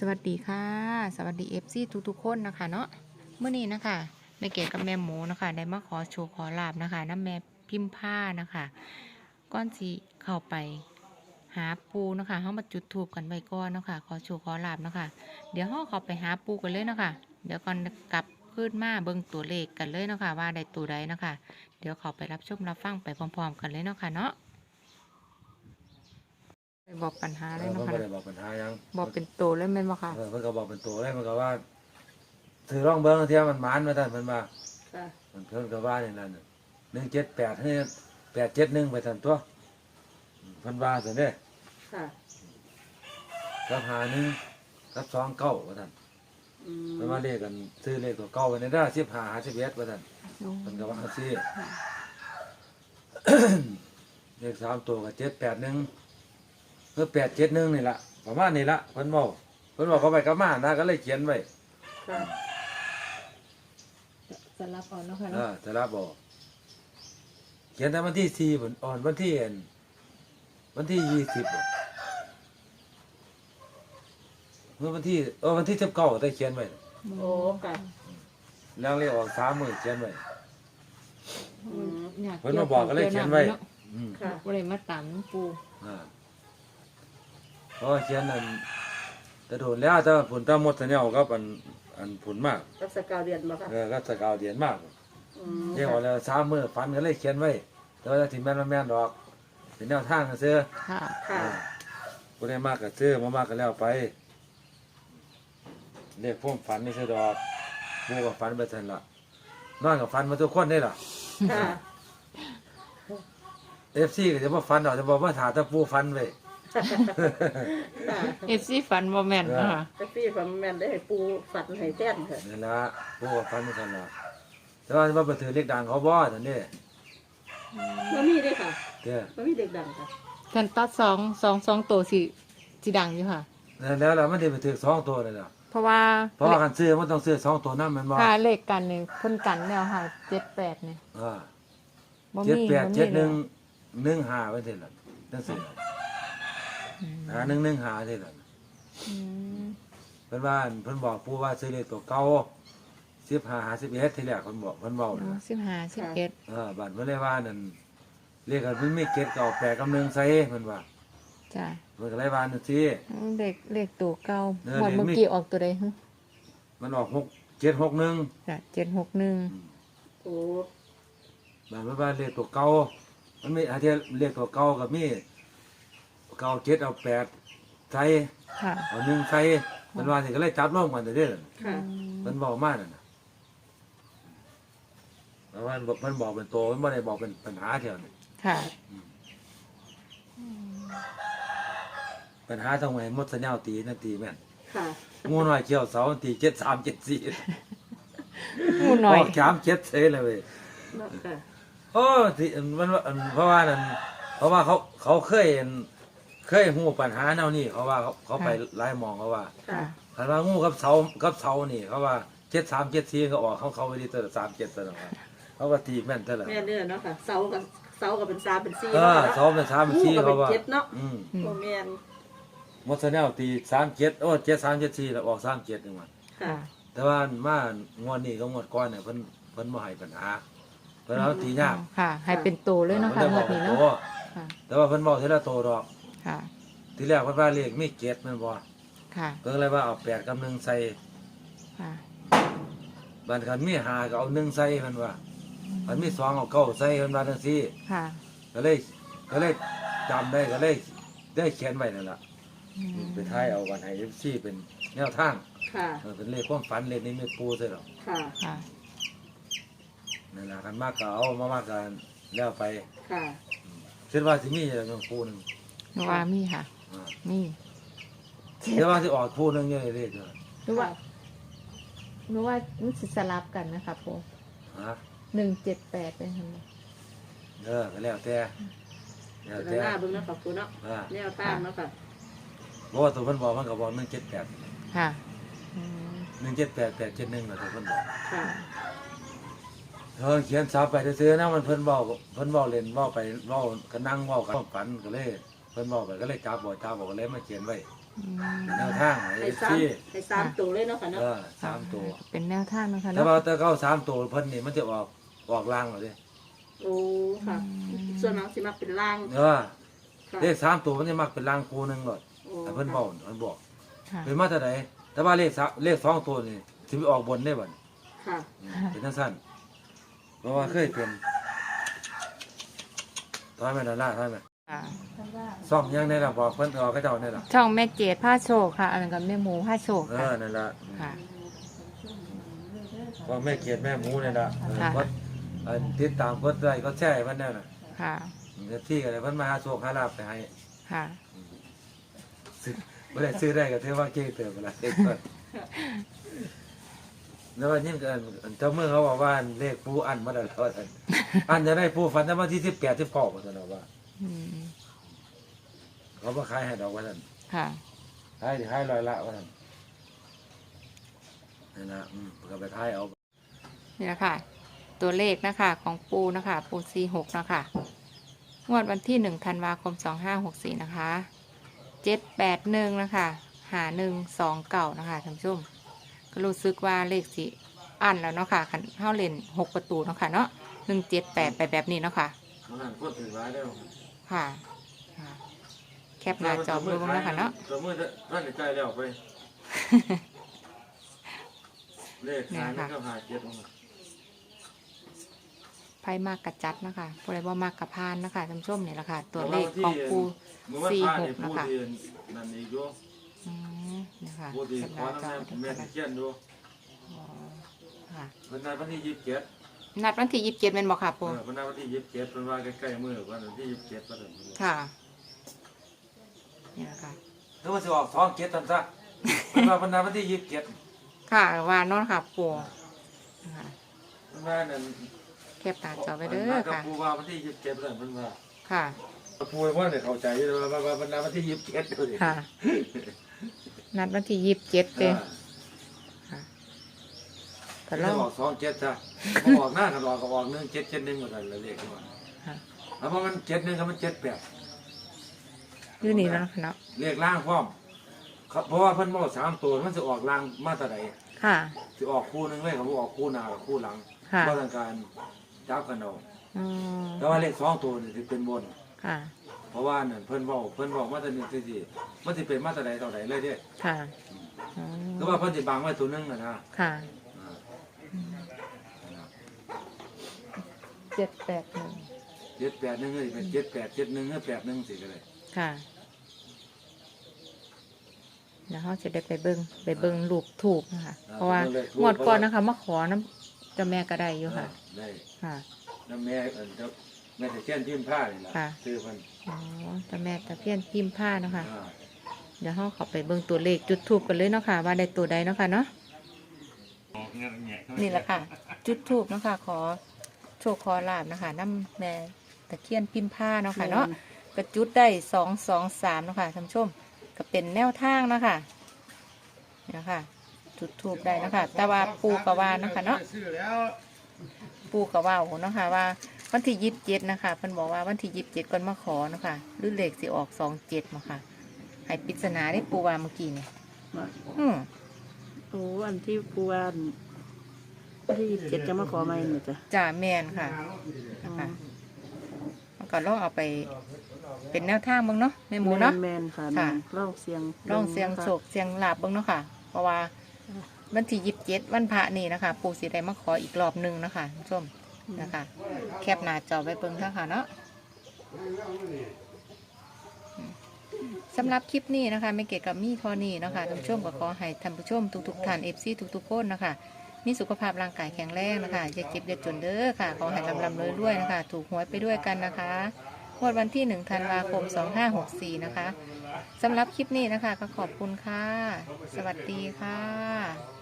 สวัสดีค่ะ สวัสดีเอฟซีทุกๆคนนะคะเนาะเมื่อนี้นะคะแม่เก๋กับแม่หมูนะคะได้มาขอโชว์ขอลาบนะคะน้ำแม่พิมพ์ผ้านะคะก้อนสีเข้าไปหาปูนะคะเขามาจุดทูบกันไว้ก่อนนะคะขอโชว์ขอลาบนะคะเดี๋ยวเขาเข้าไปหาปูกันเลยนะคะเดี๋ยวก่อนกลับขึ้นมาเบิ่งตัวเลขกันเลยนะคะว่าได้ตัวใดนะคะเดี๋ยวเขาไปรับชมรับฟังไปพร้อมๆ กันเลยเนาะค่ะเนาะ ไปบอกปัญหาเอเลยอเนาะเพิ่นค่ะบ่ได้บอกปัญหาหยังบอกเป็นตัวเลยแม่นบ่ค่ะ เออเพิ่นก็บอกเป็นตัวเลยมันก็ว่าถือร่องเบิ่งเที่ยมันหมานมาท่านเพิ่นว่าค่ะมันเพิ่นก็ว่าอย่างนั้น178ให้871ไปท่านตัวเพิ่นว่าซั่นเด้ค่ะกับหาหนึ่งกับสองเก้าว่าท่านอืมเพิ่นว่าเลขกันซื้อเลขตัวเก่าไว้ในเด้อ15 51ว่าท่านเพิ่นก็ว่าซี่ เลขสามตัวก็781เออ871นี่ล่ะประมาณนี้ล่ะเพิ่นบอกเพิ่นบอกเขาไปกลับมานะก็เลยเขียนไว้ค่ะจะรับเอาเนาะค่ะเออจะรับบอกเขียนแต่วันที่สี่ผลอ่อนวันที่เอ็นวันที่ยี่สิบเมื่อวันที่เออวันที่สิบเก้าได้เขียนไว้โอ้ค่ะแล้วเรียกออกสามมือเขียนไว้ อืมเพิ่นมาบอกก็เลยเขียนไว้ อืมค่ะบ่ได้มาตามน้ำปูอ่า เพราะว่าเขียนอันแต่โดนแล้วแต่ผลตามหมดสัญญากับอันอันผลมากรักษาการเรียนมาค่ะเออก็สกาวเดียนมากอืมเรียกว่าแล้วสามมือฟันก็เลยเขียนไว้ แต่ว่าถึงแม่นว่าแม่นดอกเป็นแนวทางกันเสื้อค่ะ ค่ะบ่ได้มากกับซื้อมามากกันแล้วไปเรียกพวกฝันนี่ใช่ดอกหมูกับฝันไปทันละนอนกับฝันมาทุกคนนี่ล่ะ ค่ะ เอฟซีก็จะบ่ฝันดอกจะบอกว่าถาแตะปูฝันไว้ ค่ะเอฟซีฝันบ่แม่นเนาะค่ะแท็กซี่ผมแม่นได้ให้ปูฝันให้แต้นค่ะนี่ละปูกับฝันไม่ทันละแต่ว่าว่าไปถือเลขดังเขาบ่ทันนี่บ่มีเด้อค่ะเด้อบ่มีเด็กดังค่ะกันตัดสองสองสองตัวสิสิดังอยู่ค่ะแล้วแล้วมันได้ไปถือสองตัวเลยล่ะเพราะว่าเพราะว่าคันซื้อมันต้องซื้อสองตัวนั่นมันบ่ค่าเลขกันนี่เพิ่นกันแล้วค่ะ78เนี่ยอ่าบ่เจ็ดมีแปดบ่มีเจ็ดหนึ่งแล้วหนึ่งห้าไว้เท่านั้นนั่นสิอืม หาหนึ่งหนึ่งหาเท่านั้นอืมเพิ่นว่าเพิ่นบอกปู่ว่าซื้อเลขตัวเก่าสิบห้าหาสิบเอ็ดทีแรกเพิ่นบอกเพิ่นเว้าอ๋อนะ15 11เออบัดเพิ่นเลยว่านั่นเลขกันเพิ่นมีเกตเก่าแปดกำหนึงใส่เพิ่นว่าจ้ะเพิ่นก็เลยว่านั่นสิเลขเลขตัวเก่าเออหมดเลขเมื่อมีกี้ออกตัวใดฮะมันออกหกเจ็ดหกหนึ่งจ้ะ761โอ้บัดเพิ่นว่าเลขตัวเก่ามันมีอาเทียเลขตัวเก่ากับมี เก่าเจ็ดเอาแปดใส่ค่ะเอาหนึ่งใส่เพิ่นว่าสิก็เลยจับร่วมกันเด้อค่ะเพิ่นบอกมานั่นน่ะเพราะว่าเพิ่นบอกเป็นโตเพิ่นบ่ได้บอกเป็นปัญหาเท่านี้ค่ะปัญหาต้องให้หมดสัญญาณตีนั่นตีแม่นค่ะ งูน้อยเกี่ยวเสาตีเจ็ดสามเจ็ดสี่งูหน่อยออกสามเจ็ดเซ่เลยเว้ยเนาะค่ะ โอ้ที่มันว่าเพราะว่านั่นเพราะว่าเขาเขาเคย เห็นเคยหูปัญหาแนวนี้เขาว่าเขาเขาไปไล่มองเขาว่าค่ะ คันว่างูกับเสากับเสานี่เขาว่าเจ็ดสามเจ็ดสี่ก็ออกเขาเขาไปดีตัวสามเจ็ดตัวนะเขาก็ตีแม่นเท่าไหร่แม่นเด้อเนาะค่ะ เสากับเสากับเป็นสามเป็นสี่เออเนาะเสาเป็นสามเป็นสี่งูก็เขาเป็นว่าเจ็ดเนาะอืมอืมบ่แม่นหมดสัญญาณตีสามเจ็ดโอ้เจ็ดสามเจ็ดสี่แล้วออกสามเจ็ดหนึ่งวันค่ะ แต่ว่ามางวดนี้ก็งวดก้อนเนี่ยเพิ่นเพิ่นบ่ให้ปัญหาเพิ่นเอาตียากค่ะ ให้เป็นตัวเลยเนาะค่ะพิ่งวดได้นี้บอกเนาะว่าค่ะแต่ว่าเพิ่นบอกทีละโตดอก ค่ะ ทีแรกเพิ่นว่าเลขมีเจ็ดแม่นบ่ค่ะ เพิ่นก็เลยว่าเอาแปดกับหนึ่งใส่ค่ะ บัดคันมีห้าก็เอาหนึ่งใส่เพิ่นว่าคันมีสองเอาเก้าใส่เพิ่นว่าจังซี่ ค่ะก็เลยก็เลยจำได้ก็เลยได้เขียนไว้นั่นล่ะไปท้ายเอากันให้ FC เป็นแนวทางค่ะ เออเป็นเลขความฝันเลขนิมิตปูซื่อดอกค่ะ ค่ะ นั่นล่ะคันมากก็เอามามากกันแล้วไปค่ะ คิดว่าสิมีอย่างปูหนึงหนู ว่ามีค่ะอ่ามีเดี๋ยวว่าที่ออกคู่นึงเยอะเลยเด้อหนูว่าหนูว่ามันสิสลับกันนะคะพ่อฮะหนึ่งเจ็ดแปดเป็นยังไงเออก็แล้วแต่แล้วแต่แต่หน้าเบิ่งเนาะขอบคุณเนาะอ่าแนวทางเนาะค่ะเพราะว่าตัวเพิ่นบอกมันก็บอกหนึ่งเจ็ดแปดค่ะอืมหนึ่งเจ็ดแปดแปดเจ็ดหนึ่งนะตัวเพิ่นบอกค่ะเออเขียนซับไปซื้อๆนะมันเพิ่นบอกเพิ่นบอกเล่นบอกไปบอกก็นั่งบอกกันฝันก็เลยเพิ่นบอกไปก็เลยจับบอกจับบอกก็เลยมาเขียนไว้อืมแนวทางไอ้ให้สามที่ให้สามตัวเลยเนาะค่ะเอเนาะอสามตัวเป็นแนวทางนะคะแต่เนาะว่าแต่เขาสามตัวเพิ่นนี่มันจะออกออกล่างเหรอเด้โอ้ค่ะ ส่วนมากสิมักเป็นล่างเออค่ะเลขสามตัวมันจะมักเป็นล่างคูหนึงหมดโอ้แต่เพิ่นบอกเพิ่นบอกค่ะเป็นมาแต่ไหนแต่ว่าเลขสามเลขสองตัวนี่สิไปออกบนได้บ่ค่ะเป็นจังซั่นเพราะว่าเคยเป็นถอยแม่นล่ะถอยแม่ ค่ะซ่อมยังได้ล่ะบอกเพิ่นออกเขาเจ้าได้ล่ะช่องแม่เกดผ้าโชคค่ะอันนั้นกับแม่หมูผ้าโชคเอค่ะอนั่นล่ะค่ะว่าแม่เกียรติแม่หมูนี่ล่ะเออค่ะ กดเอ่อติดตามกดไลค์กดแชร์ให้เพิ่นแน่น่ะค่ะเดี๋ยวที่ก็ได้เพิ่นมาหาโชคหาลาภไปให้ค่ะซื้อบ่ได้ซื้อได้ก็ถือว่าเก่งเติบละเด็กเพิ่นแล้ววันนี้ก็อันเจ้ามือเขาบอกว่าเลขปูอันมาได้แล้วว่าซั่นอันจะได้ปูฟันได้มาที่18 19ว่าซั่นเนาะว่า อืมเขาบ่ขายให้ดอกว่าซั่นค่ะ ขายสิขายร้อยละว่าซั่นนั่นล่ะอืมก็ไปขายเอา นี่นะคะตัวเลขนะคะของปูนะคะ ปูซีหกนะคะงวดวันที่หนึ่งธันวาคมสองห้าหกสี่นะคะเจ็ดแปดหนึ่งนะคะหาหนึ่งสองเก่านะคะท่านผู้ชมก็รู้สึกว่าเลขสีอันแล้วเนาะค่ะคันเข้าเล่นหกประตูเนาะค่ะเนาะหนึ่งเจ็ดแปดไปแบบนี้เนาะค่ะ มันนั่นพูดถึงหลายแล้ว ค่ะค่ะ แคปหน้าจอดูบ้างนะคะเนาะตัวมือท่านใกล้แล้วไป เลขขายมันก็หาเจ็ดองค์ไพ่มากกระจัดนะคะผู้ใดว่ามากกระพานนะคะท่านผู้ชมเนี่ยแหละค่ะ ตัวเลขของปูเมื่อวันสี่พระหนี่กนะผู้คะที่นั่นอีกอยู่อืมนะคะผู้ที่แคปขหอน้าจอน้ำไว้แม่ดูแม่กันตะเคียนอยู่อ๋อค่ะเพิ่นนัดวันที่ยี่สิบเจ็ด นัดวันที่ยี่สิบเจ็ดเป็นบอกค่ะเอปูอเพิ่นนัดวันที่ยี่สิบเจ็ดเพิ่นว่าใกล้ๆมื้อวันที่ยี่สิบเจ็ดว่าซั่นค่ะนี่แหละค่ะแล้วมันสิออกสองเจ็ดซั่นซะเพิ่นว่าเพิ่นนัดวันที่ยี่สิบเจ็ดค่ะวานโน้นค่ะปูนะคะเพิ่นว่านั่นแคปหน้าจอไว้เด้พิ่นอนัดกับค่ะผู้ว่าวันที่ยี่สิบเจ็ดซั่นเพิ่นว่าค่ะผู้ว่าเนี่ยเข้าใจอยู่ว่าว่าว่าเพิ่นนัดวันที่ยี่สิบเจ็ดอยู่ดิค่ะ นัดวันที่ยี่สิบเจ็ดเอเลยอค่ะ ก็ก็ลลองออกสองเจ็ดจ้ะพอออกหน้ากันออกก็ออกหนึ่งเจ็ดเจ็ดหนึ่งหมดเลยเลขมันค่ะแล้วพอมันเจ็ดหนึ่งก็มันเจ็ดแปดอยู่นี่แล้วนะคะเนาะเลขล่างพร้อมครับเพราะว่าเพิ่นบอกสามตัวมันจะออกล่างมาตราใดค่ะ จะออกคู่หนึงเลยเขาบอกออกคู่หน้ากับคู่หลังค่ะ เพราะทางการจับกันเอาอืมแต่ว่าเลขสองตัวนี่สิเป็นบน ค่ะ เพราะว่านั่นเพิ่นบอกเพิ่นบอกมาตราหนึ่งสี่สี่มันสิเป็นมาตราใดต่อใดเลยเด้ค่ะอืมก็ว่าเพิ่นสิบังไว้ตัวหนึงนะนะค่ะ อ่า เจ็ดแปดหนึ่งเจ็ดแปดหนึ่งก็สิเป็นเจ็ดแปดเจ็ดหนึ่งก็แปดหนึ่งสิก็เลยค่ะแล้วเขาจะได้ไปเบิ้งไปเบิ้งรูปถูกนะคะเพราะว่างวดก่อนนะคะมาขอน้ำเจ้าแม่ก็ได้อยู่ค่ะได้ค่ะน้ำแม่เอิ้นเจ้าแม่ตะเคียนพิมพ์ผ้านี่ล่ะค่ะชื่อเพิ่นอ๋อเจ้าแม่ตะเพียนพิมพ์ผ้าเนาะคะอ่าเดี๋ยวเขาเขอไปเบิ้งตัวเลขจุดทูบกันเลยเนาะค่ะ ว่าได้ตัวใดเนาะค่ะเนาะนี่แหละค่ะ จุดทูบเนาะค่ะขอ โชคขอลาบนะคะน้ำแม่ตะเคียนพิมพ์ผ้าเนาะค่ะเนาะก็จุดได้สองสองสามเนาะค่ะท่านผู้ชมก็เป็นแนวทางเนาะค่ะเนี่ยค่ะ จุดทูบได้เนาะคะแต่ว่าปูกะว่าเนาะค่ะเนาะปูกะว่าเนาะค่ะว่าวันที่ยิบเจ็ดนะคะเพิ่นบอกว่าวันที่ยิบเจ็ดก่อนมาขอเนาะค่ะหรือเลขสิออกสองเจ็ดเนาะค่ะให้ปริศนาได้ปูว่าเมื่อกี้นี่อืมโอ้อันที่ผู้ว่า อันที่ยี่สิบเจ็ดจะมาขอใหม่เนี่ยจ้ะจ่าแมนค่ะนะคะมันก็ลองเอาไป เป็นแนวทางเบ้างเนาะแม่หมูเนาะ แมนๆค่ะค่ะแม่นลองเสียงลองเสียงโศกเสียงลาบเบ้างเนาะค่ะ เพราะว่าวันที่ยิบเจ็ดวันพระนี่นะคะ ปูสีได้มาขออีกรอบหนึ่งนะคะท่านผู้ชมนะคะ แคปหน้าจอไว้เบิ่งเท่าค่ะเนาะสำหรับคลิปนี้นะคะไม่เกี่ยวกับมีเทอนี้นะคะท่านผู้ชมก็ขอให้ท่านผู้ชมทุกๆท่านเอฟซีทุกๆคนนะคะ มีสุขภาพร่างกายแข็งแรงนะคะอย่าเจ็บอย่าจนเด้อค่ะ ขอให้ลำลำเลยด้วยนะคะ ถูกหวยไปด้วยกันนะคะงวดวันที่ 1 ธันวาคม 2564 นะคะสำหรับคลิปนี้นะคะ ก็ขอบคุณค่ะ สวัสดีค่ะ